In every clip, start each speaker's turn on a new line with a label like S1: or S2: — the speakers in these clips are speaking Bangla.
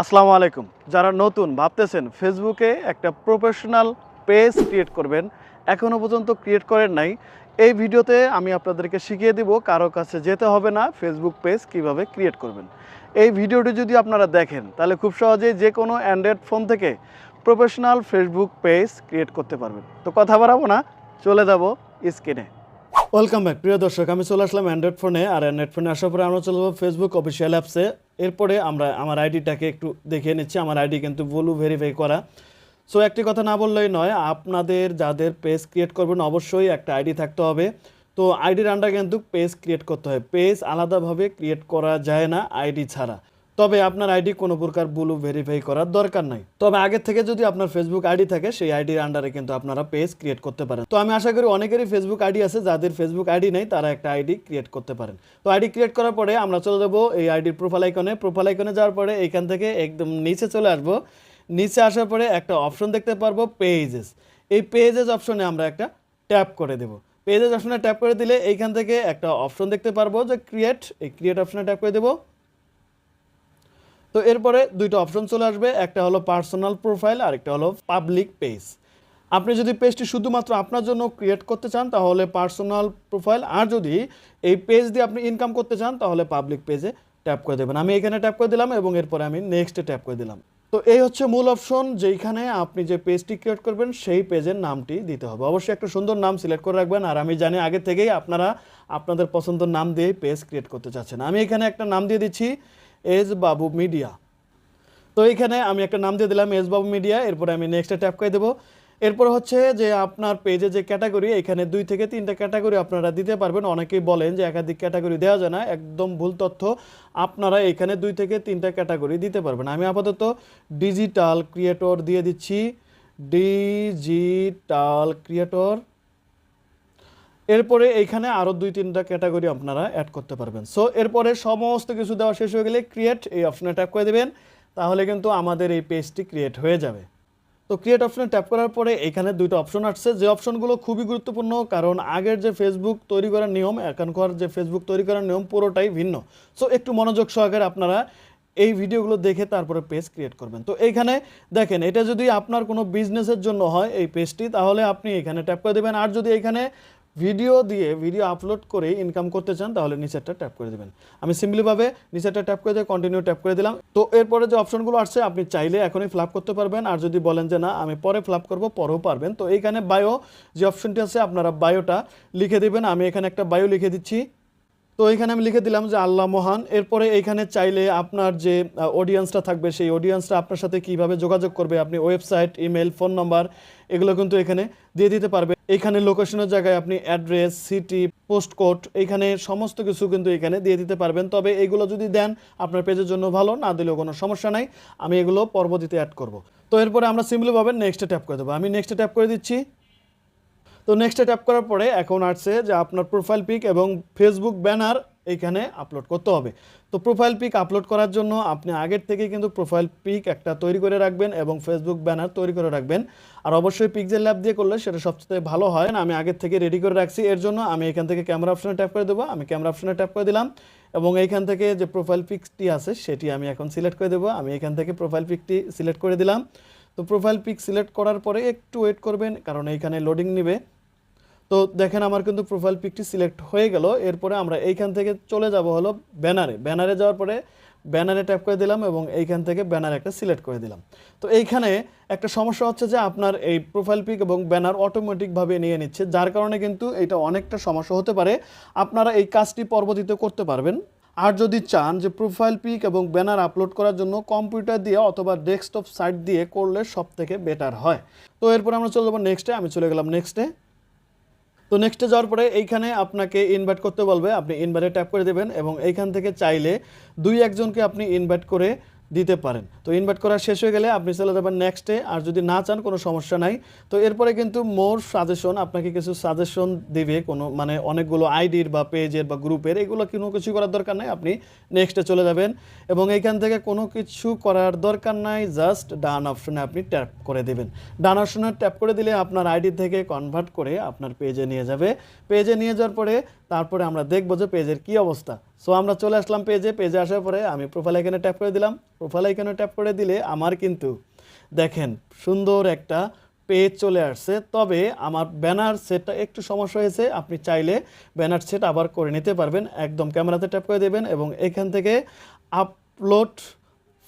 S1: আসসালামু আলাইকুম। যারা নতুন ভাবতেছেন ফেসবুকে একটা প্রফেশনাল পেজ ক্রিয়েট করবেন এখনও পর্যন্ত ক্রিয়েট করেন নাই, এই ভিডিওতে আমি আপনাদেরকে শিখিয়ে দিব কারও কাছে যেতে হবে না ফেসবুক পেজ কীভাবে ক্রিয়েট করবেন। এই ভিডিওটি যদি আপনারা দেখেন, তাহলে খুব সহজেই যে কোনো অ্যান্ড্রয়েড ফোন থেকে প্রফেশনাল ফেসবুক পেজ ক্রিয়েট করতে পারবেন। তো কথা বাড়াবো না, চলে যাব স্ক্রিনে। ওয়েলকাম ব্যাক, প্রিয় দর্শক, আমি চলে আসলাম অ্যান্ড্রয়েড ফোনে, আর অ্যান্ড্রয়েড ফোনে আসার পরে আমরা চলে যাব ফেসবুক অফিসিয়াল অ্যাপসে। এরপরে আমরা আমার আইডিটাকে একটু দেখিয়ে নিচ্ছি, আমার আইডি কিন্তু ভুলু ভেরিফাই করা। সো একটি কথা না বললেই নয়, আপনাদের যাদের পেজ ক্রিয়েট করবেন, অবশ্যই একটা আইডি থাকতে হবে। তো, আইডির আন্ডার কিন্তু পেজ ক্রিয়েট করতে হয়। পেজ আলাদাভাবে ক্রিয়েট করা যায় না, আইডি ছাড়া। তবে আপনার আইডি কোনো প্রকার ব্লু ভেরিফাই করার দরকার নাই। তবে আগে থেকে যদি আপনার ফেসবুক আইডি থাকে, সেই আইডির আন্ডারে কিন্তু আপনারা পেজ ক্রিয়েট করতে পারেন। তো আমি আশা করি অনেকেরই ফেসবুক আইডি আছে, যাদের ফেসবুক আইডি নেই, তারা একটা আইডি ক্রিয়েট করতে পারেন। তো আইডি ক্রিয়েট করার পরে আমরা চলে যাব এই আইডির প্রোফাইল আইকনে প্রোফাইল আইকনে যাওয়ার পরে এখান থেকে একদম নিচে চলে আসব। নিচে আসার পরে একটা অপশন দেখতে পারব পেজেস এই পেজেস অপশনে আমরা একটা ট্যাপ করে দেবো। পেজেস অপশনে ট্যাপ করে দিলে এইখান থেকে একটা অপশন দেখতে পারব যে ক্রিয়েট এই ক্রিয়েট অপশনে ট্যাপ করে দেবো। তো এরপরে দুইটা অপশন চলে আসবে, একটা হলো পার্সোনাল প্রোফাইল আর একটা হলো পাবলিক পেজ আপনি যদি পেজটি শুধুমাত্র আপনার জন্য ক্রিয়েট করতে চান, তাহলে পার্সোনাল প্রোফাইল আর যদি এই পেজ দিয়ে আপনি ইনকাম করতে চান, তাহলে পাবলিক পেজে ট্যাপ করে দেবেন। আমি এখানে ট্যাপ করে দিলাম এবং এরপরে আমি নেক্সটে ট্যাপ করে দিলাম। তো এই হচ্ছে মূল অপশন যেইখানে আপনি যে পেজটি ক্রিয়েট করবেন, সেই পেজের নামটি দিতে হবে। অবশ্যই একটা সুন্দর নাম সিলেক্ট করে রাখবেন, আর আমি জানি আগে থেকেই আপনারা আপনাদের পছন্দের নাম দিয়েই পেজ ক্রিয়েট করতে চাচ্ছেন। আমি এখানে একটা নাম দিয়ে দিচ্ছি এজ বাবু মিডিয়া। তো এখানে আমি একটা নাম দিয়ে দিলাম এস বাবু মিডিয়া। এরপরে আমি নেক্সটে ট্যাপ করে দেবো। এরপর হচ্ছে যে আপনার পেজে যে ক্যাটাগরি এখানে দুই থেকে তিনটা ক্যাটাগরি আপনারা দিতে পারবেন। অনেকেই বলেন যে একাধিক ক্যাটাগরি দেওয়া যায় না, একদম ভুল তথ্য আপনারা এখানে দুই থেকে তিনটা ক্যাটাগরি দিতে পারবেন। আমি আপাতত ডিজিটাল ক্রিয়েটর দিয়ে দিচ্ছি। ডিজিটাল ক্রিয়েটর এরপরে এইখানে আরও দুই, তিনটা ক্যাটাগরি আপনারা অ্যাড করতে পারবেন। সো এরপরে সমস্ত কিছু দেওয়া শেষ হয়ে গেলে ক্রিয়েট এই অপশনে ট্যাপ করে দেবেন, তাহলে কিন্তু আমাদের এই পেজটি ক্রিয়েট হয়ে যাবে। তো ক্রিয়েট অপশনে ট্যাপ করার পরে এখানে দুইটা অপশন আসছে। যে অপশনগুলো খুবই গুরুত্বপূর্ণ, কারণ আগের যে ফেসবুক তৈরি করার নিয়ম এখনকার যে ফেসবুক তৈরি করার নিয়ম, পুরোটাই ভিন্ন। সো একটু মনোযোগ সহকারে আপনারা এই ভিডিওগুলো দেখে তারপরে পেজ ক্রিয়েট করবেন। তো এইখানে দেখেন, এটা যদি আপনার কোনো বিজনেসের জন্য হয় এই পেজটি তাহলে আপনি এখানে ট্যাপ করে দেবেন। আর যদি এখানে ভিডিও দিয়ে ভিডিও আপলোড করে ইনকাম করতে চান, তাহলে নিচেরটা ট্যাপ করে দেবেন। আমি সিম্পলিভাবে নিচেরটা ট্যাপ করে দিয়ে কন্টিনিউ ট্যাপ করে দিলাম। তো এরপরে যে অপশনগুলো আসছে, আপনি চাইলে এখনই ফ্লাপ করতে পারবেন। আর যদি বলেন যে না, আমি পরে ফ্লাপ করব, পরেও পারবেন। তো এইখানে বায়ো যে অপশনটি আছে, আপনারা বায়োটা লিখে দেবেন। আমি এখানে একটা বায়ো লিখে দিচ্ছি। তো এখানে আমি লিখে দিলাম যে আল্লাহ মহান। এরপরে এইখানে চাইলে আপনার যে অডিয়েন্সটা থাকবে, সেই অডিয়েন্সটা আপনার সাথে কীভাবে যোগাযোগ করবে, আপনি ওয়েবসাইট ইমেল ফোন নাম্বার এগুলো কিন্তু এখানে দিয়ে দিতে পারবে। এখানে লোকেশনের জায়গায় আপনি অ্যাড্রেস সিটি পোস্ট কোড এখানে সমস্ত কিছু কিন্তু এখানে দিয়ে দিতে পারবেন। তবে এগুলো যদি দেন, আপনার পেজের জন্য ভালো, না দিলেও কোনো সমস্যা নাই। আমি এগুলো পরবর্তীতে অ্যাড করব। তো এরপরে আমরা সিম্পলিভাবে নেক্সটে ট্যাপ করে দেবো। আমি নেক্সটে ট্যাপ করে দিচ্ছি। তো নেক্সটে ট্যাপ করার পরে এখন আসছে যে আপনার প্রোফাইল পিক এবং ফেসবুক ব্যানার এইখানে আপলোড করতে হবে। তো প্রোফাইল পিক আপলোড করার জন্য আপনি আগের থেকে কিন্তু প্রোফাইল পিক একটা তৈরি করে রাখবেন এবং ফেসবুক ব্যানার তৈরি করে রাখবেন। আর অবশ্যই পিকজেল ল্যাব দিয়ে করলে সেটা সবচেয়ে ভালো হয় না, আমি আগের থেকে রেডি করে রাখছি, এর জন্য আমি এখান থেকে ক্যামেরা অপশনে ট্যাপ করে দেবো, আমি ক্যামেরা অপশনে ট্যাপ করে দিলাম এবং এইখান থেকে যে প্রোফাইল পিকটি আছে সেটি আমি এখন সিলেক্ট করে দেবো, আমি এখান থেকে প্রোফাইল পিকটি সিলেক্ট করে দিলাম। তো প্রোফাইল পিক সিলেক্ট করার পরে একটু ওয়েট করবেন, কারণ এইখানে লোডিং নেবে। তো দেখেন আমার কিন্তু প্রোফাইল পিকটি সিলেক্ট হয়ে গেল। এরপরে আমরা এইখান থেকে চলে যাব হলো ব্যানারে। ব্যানারে যাওয়ার পরে ব্যানারে ট্যাপ করে দিলাম এবং এইখান থেকে ব্যানার একটা সিলেক্ট করে দিলাম। তো এইখানে একটা সমস্যা হচ্ছে যে আপনার এই প্রোফাইল পিক এবং ব্যানার অটোমেটিকভাবে নিয়ে নিচ্ছে, যার কারণে কিন্তু এটা অনেকটা সমস্যা হতে পারে। আপনারা এই কাজটি পরবর্তীতে করতে পারবেন। আর যদি চান যে প্রোফাইল পিক এবং ব্যানার আপলোড করার জন্য কম্পিউটার দিয়ে অথবা ডেস্কটপ সাইট দিয়ে করলে সব থেকে বেটার হয়। তো এরপর আমরা চলে যাব নেক্সটে আমি চলে গেলাম নেক্সটে তো নেক্সটে যাওয়ার পরে এইখানে আপনাকে ইনভাইট করতে বলবে। আপনি ইনভাইটে ট্যাপ করে দেবেন এবং এইখান থেকে চাইলে দুই একজনকে আপনি ইনভাইট করে দিতে পারেন। তো ইনভাইট করা শেষ হয়ে গেলে আপনি চলে যাবেন নেক্সটে আর যদি না চান, কোনো সমস্যা নাই। তো এরপরে কিন্তু মোর সাজেশন আপনাকে কিছু সাজেশন দিবে কোনো মানে অনেকগুলো আইডির বা পেজের বা গ্রুপের এগুলো কোনো কিছু করার দরকার নাই। আপনি নেক্সটে চলে যাবেন এবং এইখান থেকে কোনো কিছু করার দরকার নাই। জাস্ট ডান অপশনে আপনি ট্যাপ করে দেবেন। ডান অপশনে ট্যাপ করে দিলে আপনার আইডি থেকে কনভার্ট করে আপনার পেজে নিয়ে যাবে। পেজে নিয়ে যাওয়ার পরে, তারপরে আমরা দেখব যে পেজের কি অবস্থা। সো আমরা চলে আসলাম পেজে পেজে আসার পরে আমি প্রোফাইল আইকনে ট্যাপ করে দিলাম। প্রোফাইল আইকনে ট্যাপ করে দিলে আমার কিন্তু দেখেন সুন্দর একটা পেজ চলে আসছে। তবে আমার ব্যানার সেটটা একটু সমস্যা হয়েছে। আপনি চাইলে ব্যানার সেট আবার করে নিতে পারবেন। একদম ক্যামেরাতে ট্যাপ করে দেবেন এবং এখান থেকে আপলোড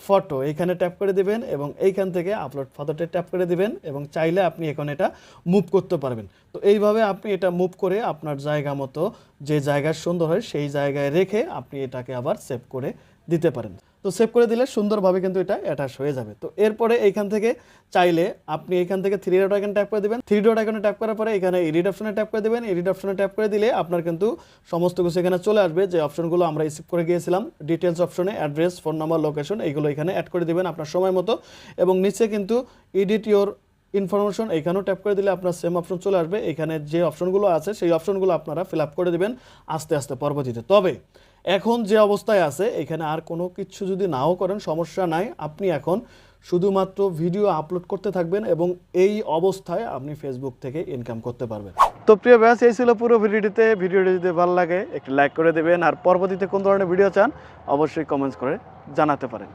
S1: ফটো এখানে ট্যাপ করে দিবেন এবং এইখান থেকে আপলোড ফটোতে ট্যাপ করে দিবেন এবং চাইলে আপনি এখন এটা মুভ করতে পারবেন। তো এইভাবে আপনি এটা মুভ করে আপনার জায়গা মতো যে জায়গা সুন্দর হয় সেই জায়গায় রেখে আপনি এটাকে আবার সেভ করে দিতে পারেন। তো সেভ করে দিলে সুন্দরভাবে কিন্তু এটা অ্যাটাচ হয়ে যাবে। তো এরপরে এইখান থেকে চাইলে আপনি এখান থেকে থ্রি ডট আইকন ট্যাপ করে দেবেন। থ্রি ডট আইকনে ট্যাপ করার পরে এখানে এডিট অপশনে ট্যাপ করে দেবেন। এডিট অপশনে ট্যাপ করে দিলে আপনার কিন্তু সমস্ত কিছু এখানে চলে আসবে। যে অপশনগুলো আমরা রিসিভ করে গিয়েছিলাম ডিটেলস অপশনে অ্যাড্রেস ফোন নাম্বার লোকেশন এইগুলো এখানে অ্যাড করে দিবেন আপনার সময় মতো। এবং নিচে কিন্তু এডিট ইওর ইনফরমেশন এখানেও ট্যাপ করে দিলে আপনার সেম অপশন চলে আসবে। এখানে যে অপশনগুলো আছে, সেই অপশনগুলো আপনারা ফিল আপ করে দেবেন আস্তে আস্তে পরবর্তীতে। তবে এখন যে অবস্থায় আছে, এখানে আর কোনো কিছু যদি নাও করেন, সমস্যা নাই। আপনি এখন শুধুমাত্র ভিডিও আপলোড করতে থাকবেন এবং এই অবস্থায় আপনি ফেসবুক থেকে ইনকাম করতে পারবেন। তো প্রিয় ব্যাস, এই ছিল পুরো ভিডিওটিতে। ভিডিওটি যদি ভালো লাগে, একটি লাইক করে দেবেন। আর পরবর্তীতে কোন ধরনের ভিডিও চান, অবশ্যই কমেন্টস করে জানাতে পারেন।